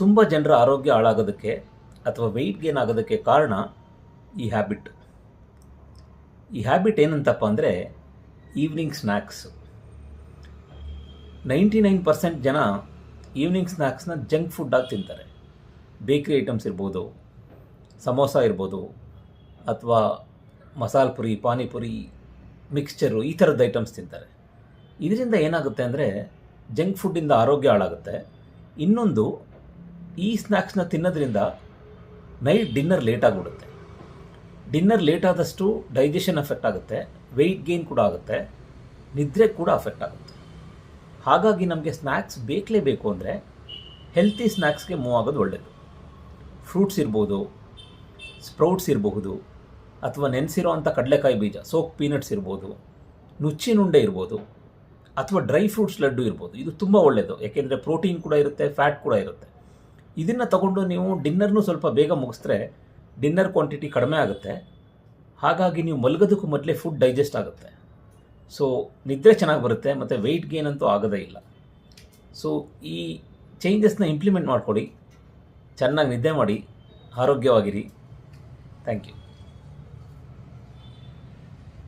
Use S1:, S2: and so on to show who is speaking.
S1: ತುಂಬ ಜನರ ಆರೋಗ್ಯ ಹಾಳಾಗೋದಕ್ಕೆ ಅಥವಾ ವೆಯ್ಟ್ ಗೇನ್ ಆಗೋದಕ್ಕೆ ಕಾರಣ ಈ ಹ್ಯಾಬಿಟ್ ಈ ಹ್ಯಾಬಿಟ್ ಏನಂತಪ್ಪ ಅಂದರೆ evening snacks ninety nine percent ಜನ ಈವ್ನಿಂಗ್ ಸ್ನ್ಯಾಕ್ಸ್ನ ಜಂಕ್ ಫುಡ್ಡಾಗಿ ತಿಂತಾರೆ. ಬೇಕ್ರಿ ಐಟಮ್ಸ್ ಇರ್ಬೋದು ಸಮೋಸ ಇರ್ಬೋದು, ಅಥವಾ ಮಸಾಲ ಪುರಿ ಪಾನಿಪುರಿ ಮಿಕ್ಸ್ಚರು ಈ ಥರದ ಐಟಮ್ಸ್ ತಿಂತಾರೆ. ಇದರಿಂದ ಏನಾಗುತ್ತೆ ಅಂದರೆ ಜಂಕ್ ಫುಡ್ಡಿಂದ ಆರೋಗ್ಯ ಹಾಳಾಗುತ್ತೆ. ಇನ್ನೊಂದು ಈ ಸ್ನ್ಯಾಕ್ಸ್ನ ತಿನ್ನೋದ್ರಿಂದ ನೈಟ್ ಡಿನ್ನರ್ ಲೇಟ್ ಆಗಿಬಿಡುತ್ತೆ. ಡಿನ್ನರ್ ಲೇಟ್ ಆದಷ್ಟು ಡೈಜೆಷನ್ ಎಫೆಕ್ಟ್ ಆಗುತ್ತೆ ವೆಯ್ಟ್ ಗೇನ್ ಕೂಡ ಆಗುತ್ತೆ, ನಿದ್ರೆ ಕೂಡ ಅಫೆಕ್ಟ್ ಆಗುತ್ತೆ. ಹಾಗಾಗಿ ನಮಗೆ ಸ್ನ್ಯಾಕ್ಸ್ ಬೇಕಲೇಬೇಕು ಅಂದರೆ ಹೆಲ್ತಿ ಸ್ನ್ಯಾಕ್ಸ್ಗೆ ಮೂವ್ ಆಗೋದು ಒಳ್ಳೆಯದು ಫ್ರೂಟ್ಸ್ ಇರ್ಬೋದು ಸ್ಪ್ರೌಟ್ಸ್ ಇರಬಹುದು, ಅಥವಾ ನೆನೆಸಿರೋ ಅಂಥ ಕಡಲೆಕಾಯಿ ಬೀಜ ಸೋಕ್ ಪೀನಟ್ಸ್ ಇರ್ಬೋದು, ನುಚ್ಚಿನುಂಡೆ ಇರ್ಬೋದು, ಅಥವಾ ಡ್ರೈ ಫ್ರೂಟ್ಸ್ ಲಡ್ಡು ಇರ್ಬೋದು. ಇದು ತುಂಬ ಒಳ್ಳೆಯದು ಯಾಕೆಂದರೆ ಪ್ರೋಟೀನ್ ಕೂಡ ಇರುತ್ತೆ ಫ್ಯಾಟ್ ಕೂಡ ಇರುತ್ತೆ. ಇದನ್ನು ತಗೊಂಡು ನೀವು ಡಿನ್ನರ್ನೂ ಸ್ವಲ್ಪ ಬೇಗ ಮುಗಿಸಿದ್ರೆ ಡಿನ್ನರ್ ಕ್ವಾಂಟಿಟಿ ಕಡಿಮೆ ಆಗುತ್ತೆ. ಹಾಗಾಗಿ ನೀವು ಮಲಗೋದಕ್ಕೂ ಮೊದಲೇ ಫುಡ್ ಡೈಜೆಸ್ಟ್ ಆಗುತ್ತೆ. ಸೊ ನಿದ್ರೆ ಚೆನ್ನಾಗಿ ಬರುತ್ತೆ, ಮತ್ತು ವೆಯ್ಟ್ ಗೇನ್ ಅಂತೂ ಆಗೋದೇ ಇಲ್ಲ. ಸೊ ಈ ಚೇಂಜಸ್ನ ಇಂಪ್ಲಿಮೆಂಟ್ ಮಾಡಿಕೊಡಿ. ಚೆನ್ನಾಗಿ ನಿದ್ದೆ ಮಾಡಿ, ಆರೋಗ್ಯವಾಗಿರಿ. Thank you